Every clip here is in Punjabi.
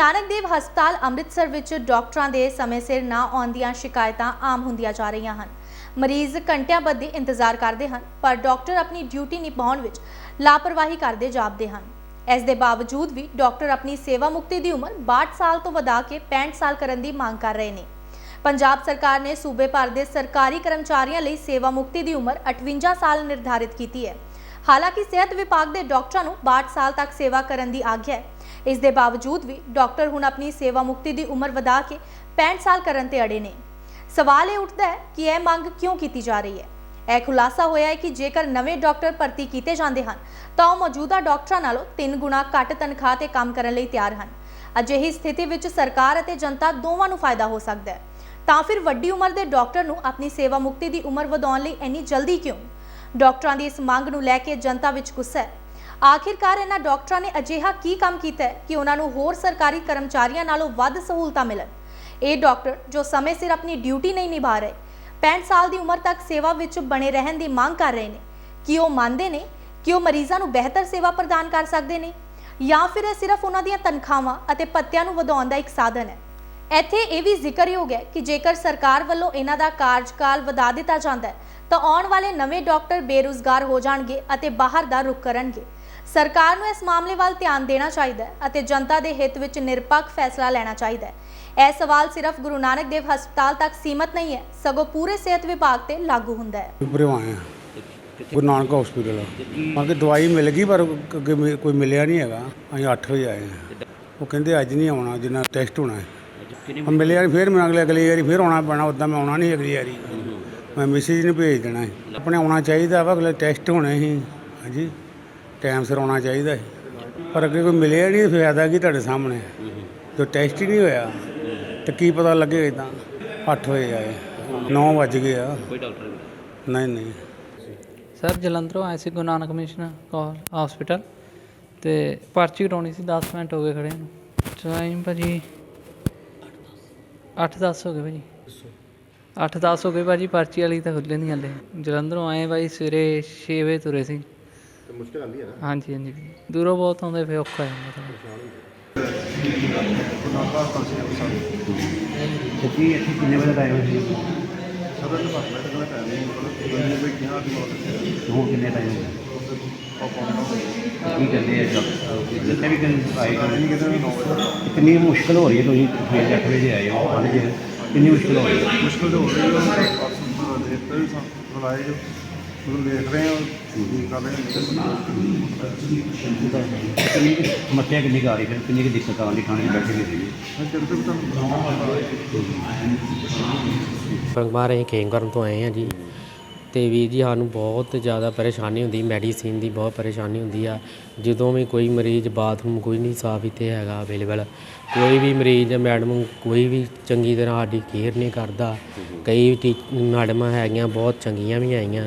ਨਾਨਕ ਦੇਵ ਹਸਪਤਾਲ ਅੰਮ੍ਰਿਤਸਰ ਵਿੱਚ ਡਾਕਟਰਾਂ ਦੇ ਸਮੇਂ ਸਿਰ ਨਾ ਆਉਣ ਦੀਆਂ ਸ਼ਿਕਾਇਤਾਂ ਆਮ ਹੁੰਦੀਆਂ ਜਾ ਰਹੀਆਂ ਹਨ। ਮਰੀਜ਼ ਘੰਟਿਆਂ ਬੱਧੀ ਇੰਤਜ਼ਾਰ ਕਰਦੇ ਹਨ, ਪਰ ਡਾਕਟਰ ਆਪਣੀ ਡਿਊਟੀ ਨਿਭਾਉਣ ਵਿੱਚ ਲਾਪਰਵਾਹੀ ਕਰਦੇ ਜਾਪਦੇ ਹਨ। ਇਸ ਦੇ ਬਾਵਜੂਦ ਵੀ ਡਾਕਟਰ ਆਪਣੀ ਸੇਵਾ ਮੁਕਤੀ ਦੀ ਉਮਰ 62 ਸਾਲ ਤੋਂ ਵਧਾ ਕੇ 65 ਸਾਲ ਕਰਨ ਦੀ ਮੰਗ ਕਰ ਰਹੇ ਨੇ। ਪੰਜਾਬ ਸਰਕਾਰ ਨੇ ਸੂਬੇ ਭਰ ਦੇ ਸਰਕਾਰੀ ਕਰਮਚਾਰੀਆਂ ਲਈ ਸੇਵਾ ਮੁਕਤੀ ਦੀ ਉਮਰ 58 ਸਾਲ ਨਿਰਧਾਰਿਤ ਕੀਤੀ ਹੈ। ਹਾਲਾਂਕਿ ਸਿਹਤ ਵਿਭਾਗ ਦੇ ਡਾਕਟਰਾਂ ਨੂੰ 62 ਸਾਲ ਤੱਕ ਸੇਵਾ ਕਰਨ ਦੀ ਆਗਿਆ ਹੈ। ਇਸ ਦੇ ਬਾਵਜੂਦ ਵੀ ਡਾਕਟਰ ਹੁਣ ਆਪਣੀ ਸੇਵਾ ਮੁਕਤੀ ਦੀ ਉਮਰ ਵਧਾ ਕੇ 65 ਸਾਲ ਕਰਨ ਤੇ ਅੜੇ ਨੇ। ਸਵਾਲ ਇਹ ਉੱਠਦਾ ਹੈ ਕਿ ਇਹ ਮੰਗ ਕਿਉਂ ਕੀਤੀ ਜਾ ਰਹੀ ਹੈ? ਇਹ ਖੁਲਾਸਾ ਹੋਇਆ ਹੈ ਕਿ ਜੇਕਰ ਨਵੇਂ ਡਾਕਟਰ ਭਰਤੀ ਕੀਤੇ ਜਾਂਦੇ ਹਨ, ਤਾਂ ਉਹ ਮੌਜੂਦਾ ਡਾਕਟਰਾਂ ਨਾਲੋਂ 3 ਗੁਣਾ ਘੱਟ ਤਨਖਾਹ ਤੇ ਕੰਮ ਕਰਨ ਲਈ ਤਿਆਰ ਹਨ। ਅਜਿਹੀ ਸਥਿਤੀ ਵਿੱਚ ਸਰਕਾਰ ਅਤੇ ਜਨਤਾ ਦੋਵਾਂ ਨੂੰ ਫਾਇਦਾ ਹੋ ਸਕਦਾ ਹੈ। ਤਾਂ ਫਿਰ ਵੱਡੀ ਉਮਰ ਦੇ ਡਾਕਟਰ ਨੂੰ ਆਪਣੀ ਸੇਵਾ ਮੁਕਤੀ ਦੀ ਉਮਰ ਵਧਾਉਣ ਲਈ ਇੰਨੀ ਜਲਦੀ ਕਿਉਂ? ਡਾਕਟਰਾਂ ਦੀ ਇਸ ਮੰਗ ਨੂੰ ਲੈ ਕੇ ਜਨਤਾ ਵਿੱਚ ਗੁੱਸਾ ਹੈ। ਆਖਿਰਕਾਰ ਇਹਨਾਂ ਡਾਕਟਰਾਂ ਨੇ ਅਜਿਹਾ ਕੀ ਕੰਮ ਕੀਤਾ ਹੈ ਕਿ ਉਹਨਾਂ ਨੂੰ ਹੋਰ ਸਰਕਾਰੀ ਕਰਮਚਾਰੀਆਂ ਨਾਲੋਂ ਵੱਧ ਸਹੂਲਤਾਂ ਮਿਲਣ? ਇਹ ਡਾਕਟਰ ਜੋ ਸਮੇਂ ਸਿਰ ਆਪਣੀ ਡਿਊਟੀ ਨਹੀਂ ਨਿਭਾ ਰਹੇ 65 ਸਾਲ ਦੀ ਉਮਰ ਤੱਕ ਸੇਵਾ ਵਿੱਚ ਬਣੇ ਰਹਿਣ ਦੀ ਮੰਗ ਕਰ ਰਹੇ ਨੇ, ਕਿ ਉਹ ਮੰਨਦੇ ਨੇ ਕਿ ਉਹ ਮਰੀਜ਼ਾਂ ਨੂੰ ਬਿਹਤਰ ਸੇਵਾ ਪ੍ਰਦਾਨ ਕਰ ਸਕਦੇ ਨੇ? ਜਾਂ ਫਿਰ ਇਹ ਸਿਰਫ ਉਹਨਾਂ ਦੀਆਂ ਤਨਖਾਹਾਂ ਅਤੇ ਪੱਤਿਆਂ ਨੂੰ ਵਧਾਉਣ ਦਾ ਇੱਕ ਸਾਧਨ ਹੈ? ਇੱਥੇ ਇਹ ਵੀ ਜ਼ਿਕਰਯੋਗ ਹੈ ਕਿ ਜੇਕਰ ਸਰਕਾਰ ਵੱਲੋਂ ਇਹਨਾਂ ਦਾ ਕਾਰਜਕਾਲ ਵਧਾ ਦਿੱਤਾ ਜਾਂਦਾ ਹੈ, ਤਾਂ ਆਉਣ ਵਾਲੇ ਨਵੇਂ ਡਾਕਟਰ ਬੇਰੁਜ਼ਗਾਰ ਹੋ ਜਾਣਗੇ ਅਤੇ ਬਾਹਰ ਦਾ ਰੁਖ ਕਰਨਗੇ। ਸਰਕਾਰ ਨੂੰ ਇਸ ਮਾਮਲੇ ਵੱਲ ਧਿਆਨ ਦੇਣਾ ਚਾਹੀਦਾ ਹੈ ਅਤੇ ਜਨਤਾ ਦੇ ਹਿੱਤ ਵਿੱਚ ਨਿਰਪੱਖ ਫੈਸਲਾ ਲੈਣਾ ਚਾਹੀਦਾ ਹੈ। ਇਹ ਸਵਾਲ ਸਿਰਫ ਗੁਰੂ ਨਾਨਕ ਦੇਵ ਹਸਪਤਾਲ ਤੱਕ ਸੀਮਤ ਨਹੀਂ ਹੈ, ਸਗੋਂ ਪੂਰੇ ਸਿਹਤ ਵਿਭਾਗ ਤੇ ਲਾਗੂ ਹੁੰਦਾ ਹੈ। ਉੱਪਰੋਂ ਗੁਰੂ ਨਾਨਕ ਹਸਪੀਟਲ ਮਾ ਕਿ ਦਵਾਈ ਮਿਲ ਗਈ, ਪਰ ਅੱਗੇ ਮੇ- ਕੋਈ ਮਿਲਿਆ ਨਹੀਂ ਹੈਗਾ। ਅਸੀਂ 8 ਵਜੇ ਆਏ ਆ ਉਹ ਕਹਿੰਦੇ ਅੱਜ ਨਹੀਂ ਆਉਣਾ ਜਿੰਨਾ ਟੈਸਟ ਹੋਣਾ ਹੈ। ਉਹ ਮਿਲਿਆ ਨਹੀਂ, ਫਿਰ ਮੈਂ ਅਗਲੇ, ਅਗਲੀ ਵਾਰੀ ਫਿਰ ਆਉਣਾ ਪੈਣਾ ਉਦਾਂ ਮੈਂ ਆਉਣਾ ਨਹੀਂ ਅਗਲੀ ਵਾਰੀ। ਮੈਂ ਮੈਸੇਜ ਨੂੰ ਭੇਜ ਦੇਣਾ ਹੈ। ਆਪਣੇ ਆਉਣਾ ਚਾਹੀਦਾ ਵਾ, ਅਗਲੇ ਟੈਸਟ ਹੋਣੇ ਸੀ ਹਾਂਜੀ। ਟਾਈਮ ਸਿਰ ਆਉਣਾ ਚਾਹੀਦਾ ਸੀ। ਪਰ ਅੱਗੇ ਕੋਈ ਮਿਲਿਆ ਨਹੀਂ ਫਾਇਦਾ ਕੀ ਤੁਹਾਡੇ ਸਾਹਮਣੇ। ਜੋ ਟੈਸਟ ਹੀ ਨਹੀਂ ਹੋਇਆ ਤੇ ਕੀ ਪਤਾ ਲੱਗੇਗਾ ਇਦਾਂ 8 ਵਜੇ ਆਏ 9 ਵੱਜ ਗਏ ਆ। ਕੋਈ ਡਾਕਟਰ ਨਹੀਂ। ਨਹੀਂ ਸਰ ਜਲੰਧਰੋਂ ਆਏ ਸੀ ਗੁਰੂ ਨਾਨਕ ਮਿਸ਼ਨ ਕਾਲ ਹਸਪੀਟਲ ਤੇ ਪਰਚੀ ਕਟਾਉਣੀ ਸੀ 10 ਮਿੰਟ ਹੋ ਗਏ ਖੜੇ ਨੂੰ। ਟਾਈਮ ਭਾਜੀ। 8-10 ਹੋ ਗਏ ਭਾਜੀ। 8-10 ਹੋ ਗਏ ਭਾਜੀ ਪਰਚੀ ਵਾਲੀ ਤਾਂ ਖੁੱਲੇ ਨਹੀਂ ਹਲੇ। ਜਲੰਧਰੋਂ ਆਏ ਭਾਈ ਸਵੇਰੇ 6 ਵਜੇ ਤੁਰੇ ਸੀ। ਤੇ ਮੁਸ਼ਕਲ ਆਂਦੀ ਹੈ ਨਾ। ਹਾਂਜੀ ਹਾਂਜੀ। ਦੂਰੋਂ ਬਹੁਤ ਆਉਂਦੇ ਫੇ ਔਖਾ ਜਾਂਦਾ ਥੋੜ੍ਹਾ। ਕਿਉਂਕਿ ਇੱਥੇ ਕਿੰਨੇ ਵਜੇ ਆਏ ਹੋਏ ਸੀ ਸਦਰ ਡਿਪਾਰਟਮੈਂਟ ਦਾ ਟਾਈਮ ਨਹੀਂ ਮਤਲਬ ਬੰਦੇ ਵੀ ਕਿਹਾ ਕਿ ਮਤਲਬ ਹੁਣ ਕਿੰਨੇ ਟਾਈਮ ਹੋ ਉਹ ਕੰਮ ਗਿਆ ਕੀ ਕਹਿੰਦੇ ਆ ਜਦ ਜਿੱਥੇ ਵੀ ਕਿੰਨੇ ਆਏ ਨਹੀਂ ਕਿਤੇ ਵੀ 9 ਵਜੇ। ਕਿੰਨੀ ਮੁਸ਼ਕਲ ਹੋ ਰਹੀ ਹੈ ਤੁਸੀਂ ਸਵੇਰੇ ਅੱਠ ਵਜੇ ਆਏ ਹੋ ਵਜੇ? ਕਿੰਨੀ ਮੁਸ਼ਕਲ ਹੋ ਰਹੀ ਹੈ? ਮੁਸ਼ਕਲ ਤਾਂ ਹੋ ਰਹੀ ਹੈ ਬੁਲਾਏ ਜੋ ਮਤਲਬ ਦੇਖ ਰਹੇ ਹਾਂ ਕੀ ਕਰ ਰਹੇ ਹਾਂ ਕਿੰਨੀ ਕੁ ਸਮੱਸਿਆ ਕਿੰਨੀ ਕੁ ਆ ਰਹੀ ਫਿਰ ਕਿੰਨੀ ਕੁ ਦਿੱਕਤ ਆਉਂਦੀ ਖਾਣੇ ਦੀ ਬੈਠੇ ਦੀ ਮੈਂ ਕਿਤੇ ਵੀ ਤੁਹਾਨੂੰ ਪਰਮਾਰ ਅਸੀਂ ਖੇਮਕਰਨ ਤੋਂ ਆਏ ਹਾਂ ਜੀ। ਤੇ ਵੀਰ ਜੀ ਸਾਨੂੰ ਬਹੁਤ ਜ਼ਿਆਦਾ ਪਰੇਸ਼ਾਨੀ ਹੁੰਦੀ ਮੈਡੀਸਿਨ ਦੀ ਬਹੁਤ ਪਰੇਸ਼ਾਨੀ ਹੁੰਦੀ ਆ। ਜਦੋਂ ਵੀ ਕੋਈ ਮਰੀਜ਼ ਬਾਥਰੂਮ ਕੋਈ ਨਹੀਂ ਸਾਫ਼ ਇੱਥੇ ਹੈਗਾ ਅਵੇਲੇਬਲ ਕੋਈ ਵੀ ਮਰੀਜ਼ ਮੈਡਮ ਕੋਈ ਵੀ ਚੰਗੀ ਤਰ੍ਹਾਂ ਸਾਡੀ ਕੇਅਰ ਨਹੀਂ ਕਰਦਾ। ਕਈ ਟੀ- ਮੈਡਮਾਂ ਹੈਗੀਆਂ ਬਹੁਤ ਚੰਗੀਆਂ ਵੀ ਆਈਆਂ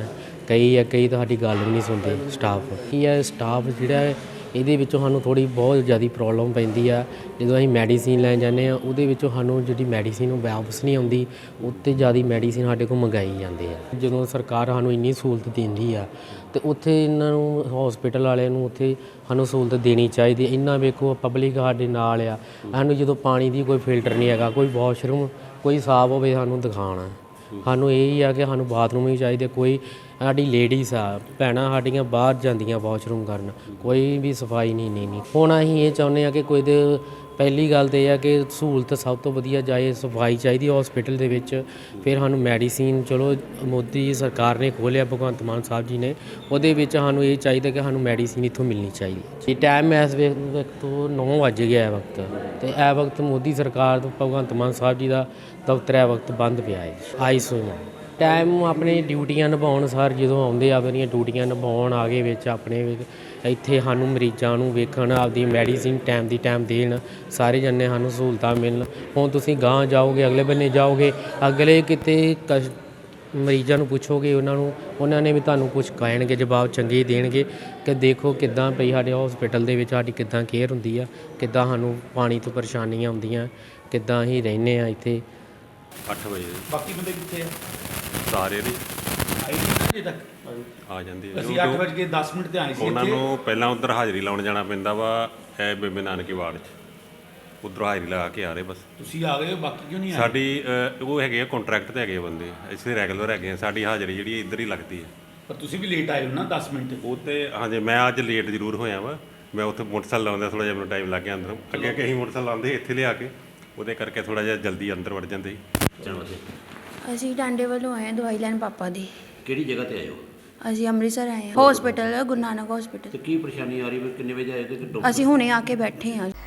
ਕਈ ਆ ਕਈ ਤੁਹਾਡੀ ਗੱਲ ਵੀ ਨਹੀਂ ਸੁਣਦੇ ਸਟਾਫ ਕੀ ਹੈ ਸਟਾਫ ਜਿਹੜਾ ਹੈ, ਇਹਦੇ ਵਿੱਚੋਂ ਸਾਨੂੰ ਥੋੜੀ ਬਹੁਤ ਜ਼ਿਆਦਾ ਪ੍ਰੋਬਲਮ ਪੈਂਦੀ ਆ। ਜਦੋਂ ਅਸੀਂ ਮੈਡੀਸਿਨ ਲੈਣ ਜਾਂਦੇ ਆ ਉਹਦੇ ਵਿੱਚੋਂ ਸਾਨੂੰ ਜਿਹੜੀ ਮੈਡੀਸਿਨ ਉਹ ਵਾਪਸ ਨਹੀਂ ਆਉਂਦੀ ਉੱਤੇ ਜ਼ਿਆਦਾ ਮੈਡੀਸਿਨ ਸਾਡੇ ਕੋਲ ਮੰਗਾਈ ਜਾਂਦੇ ਆ। ਜਦੋਂ ਸਰਕਾਰ ਸਾਨੂੰ ਇੰਨੀ ਸਹੂਲਤ ਦਿੰਦੀ ਆ ਤੇ ਉੱਥੇ ਇਹਨਾਂ ਨੂੰ ਹਸਪੀਟਲ ਵਾਲਿਆਂ ਨੂੰ ਉੱਥੇ ਸਾਨੂੰ ਸਹੂਲਤ ਦੇਣੀ ਚਾਹੀਦੀ ਇਹਨਾਂ ਵੇਖੋ ਪਬਲਿਕ ਸਾਡੇ ਨਾਲ ਆ। ਸਾਨੂੰ ਜਦੋਂ ਪਾਣੀ ਦੀ ਕੋਈ ਫਿਲਟਰ ਨਹੀਂ ਹੈਗਾ ਕੋਈ ਵਾਸ਼ਰੂਮ ਕੋਈ ਸਾਫ਼ ਹੋਵੇ ਸਾਨੂੰ ਦਿਖਾਉਣਾ। ਸਾਨੂੰ ਇਹ ਹੀ ਆ ਕਿ ਸਾਨੂੰ ਬਾਥਰੂਮ ਹੀ ਚਾਹੀਦੇ ਕੋਈ ਸਾਡੀ ਲੇਡੀਜ਼ ਆ, ਭੈਣਾਂ ਸਾਡੀਆਂ ਬਾਹਰ ਜਾਂਦੀਆਂ ਵਾਸ਼ਰੂਮ ਕਰਨ। ਕੋਈ ਵੀ ਸਫ਼ਾਈ ਨਹੀਂ ਨਹੀਂ ਨਹੀਂ। ਹੁਣ ਅਸੀਂ ਇਹ ਚਾਹੁੰਦੇ ਆ ਕਿ ਕੋਈ ਦੇ ਪਹਿਲੀ ਗੱਲ ਤੇ ਇਹ ਆ ਕਿ ਸਹੂਲਤ ਸਭ ਤੋਂ ਵਧੀਆ ਜਾਏ, ਸਫ਼ਾਈ ਚਾਹੀਦੀ ਹਸਪੀਟਲ ਦੇ ਵਿੱਚ। ਫਿਰ ਸਾਨੂੰ ਮੈਡੀਸਿਨ ਚਲੋ, ਮੋਦੀ ਸਰਕਾਰ ਨੇ ਖੋਲਿਆ ਭਗਵੰਤ ਮਾਨ ਸਾਹਿਬ ਜੀ ਨੇ। ਉਹਦੇ ਵਿੱਚ ਸਾਨੂੰ ਇਹ ਚਾਹੀਦਾ ਕਿ ਸਾਨੂੰ ਮੈਡੀਸਿਨ ਇੱਥੋਂ ਮਿਲਣੀ ਚਾਹੀਦੀ। ਇਹ ਟਾਈਮ ਇਸ ਵੇ- ਵਕਤ ਤੋਂ 9 ਵੱਜ ਗਿਆ ਹੈ ਵਕਤ। ਤੇ ਇਹ ਵਕਤ ਮੋਦੀ ਸਰਕਾਰ ਤੋਂ ਭਗਵੰਤ ਮਾਨ ਸਾਹਿਬ ਜੀ ਦਾ ਦਫ਼ਤਰ ਇਹ ਵਕਤ ਬੰਦ ਪਿਆ ਹੈ ਆਈਸੋ ਟਾਈਮ ਆਪਣੇ ਡਿਊਟੀਆਂ ਨਿਭਾਉਣ ਸਰ ਜਦੋਂ ਆਉਂਦੇ ਆ ਆਪਣੀਆਂ ਡਿਊਟੀਆਂ ਨਿਭਾਉਣ ਆਗੇ ਵਿੱਚ ਆਪਣੇ ਵਿੱਚ ਇੱਥੇ ਸਾਨੂੰ ਮਰੀਜ਼ਾਂ ਨੂੰ ਵੇਖਣ ਆਪਦੀ ਮੈਡੀਸਿਨ ਟਾਈਮ ਦੀ ਟਾਈਮ ਦੇਣ ਸਾਰੇ ਜਣੇ ਸਾਨੂੰ ਸਹੂਲਤਾਂ ਮਿਲਣ। ਹੁਣ ਤੁਸੀਂ ਗਾਂ ਜਾਓਗੇ ਅਗਲੇ ਬੰਨੇ ਜਾਓਗੇ ਅਗਲੇ ਕਿਤੇ ਮਰੀਜ਼ਾਂ ਨੂੰ ਪੁੱਛੋਗੇ ਉਹਨਾਂ ਨੂੰ ਉਹਨਾਂ ਨੇ ਵੀ ਤੁਹਾਨੂੰ ਕੁਝ ਕਹਿਣਗੇ ਜਵਾਬ ਚੰਗੇ ਹੀ ਦੇਣਗੇ। ਕਿ ਦੇਖੋ ਕਿੱਦਾਂ ਪਈ ਸਾਡੇ ਹਸਪੀਟਲ ਦੇ ਵਿੱਚ ਸਾਡੀ ਕਿੱਦਾਂ ਕੇਅਰ ਹੁੰਦੀ ਆ ਕਿੱਦਾਂ ਸਾਨੂੰ ਪਾਣੀ ਤੋਂ ਪਰੇਸ਼ਾਨੀਆਂ ਆਉਂਦੀਆਂ ਕਿੱਦਾਂ ਅਸੀਂ ਰਹਿੰਦੇ ਆ ਇੱਥੇ। 8 ਵਜੇ। ਬਾਕੀ ਬੰਦੇ ਕਿੱਥੇ ਆ? ਸਾਰੇ ਤੱਕ। ਆ ਜਾਂਦੇ ਆ। ਅਸੀਂ ਕਿਉਂ- 8 ਵਜੇ 10 ਮਿੰਟ ਤੇ ਆਏ ਸੀ ਉਹਨਾਂ ਨੂੰ ਪਹਿਲਾਂ ਉਧਰ ਹਾਜ਼ਰੀ ਲਾਉਣ ਜਾਣਾ ਪੈਂਦਾ ਵਾ ਇਹ ਬੇਬੇ ਨਾਨਕੀ ਵਾਰਡ 'ਚ। ਉਧਰੋਂ ਹਾਜ਼ਰੀ ਲਗਾ ਕੇ ਆ ਰਹੇ ਬਸ। ਤੁਸੀਂ ਆ ਗਏ ਹੋ ਬਾਕੀ ਕਿਉਂ ਨਹੀਂ ਆਏ? ਸਾਡੀ ਅ, ਉਹ ਹੈਗੇ ਆ ਕੰਟਰੈਕਟ ਤੇ ਹੈਗੇ ਆ ਬੰਦੇ। ਇਸੇ ਰੈਗੂਲਰ ਹੈਗੇ ਆ। ਸਾਡੀ ਹਾਜ਼ਰੀ ਜਿਹੜੀ ਇੱਧਰ ਹੀ ਲੱਗਦੀ ਹੈ ਪਰ ਤੁਸੀਂ ਵੀ ਲੇਟ ਆਏ ਹੋ ਨਾ 10 ਮਿੰਟ। ਉਹ ਤੇ ਹਾਂਜੀ ਮੈਂ ਅੱਜ ਲੇਟ ਜ਼ਰੂਰ ਹੋਇਆ ਵਾ। ਮੈਂ ਉੱਥੇ ਮੋਟਰਸਾਈਕਲ ਲਾਉਂਦਾ ਥੋੜਾ ਜਿਹਾ ਮੈਨੂੰ ਟਾਈਮ ਲੱਗ ਗਿਆ ਅੰਦਰ। ਅੱਗੇ ਅਸੀਂ ਮੋਟਰਸਾਈਕਲ ਲਾਉਂਦੇ ਇੱਥੇ ਲਿਆ ਕੇ। ਉਹਦੇ ਕਰਕੇ ਥੋੜਾ ਜਿਹਾ ਜਲਦੀ ਅੰਦਰ ਵੜ ਜਾਂਦੇ ਸੀ। ਅਸੀਂ ਟਾਂਡੇ ਵੱਲੋਂ ਆਏ ਹਾਂ ਦਵਾਈ ਲੈਣ ਪਾਪਾ ਦੀ। ਕਿਹੜੀ ਜਗ੍ਹਾ ਤੇ ਆਏ ਹੋ? ਅਸੀਂ ਅੰਮ੍ਰਿਤਸਰ ਆਏ ਹਾਂ। ਹਸਪੀਟਲ ਗੁਰੂ ਨਾਨਕ ਹਸਪੀਟਲ ਤੇ ਕੀ ਪਰੇਸ਼ਾਨੀ ਆ ਰਹੀ ਹੈ? ਕਿੰਨੇ ਵਜੇ ਆਏ ਤੇ ਅਸੀਂ ਹੁਣੇ ਆ ਕੇ ਬੈਠੇ ਹਾਂ।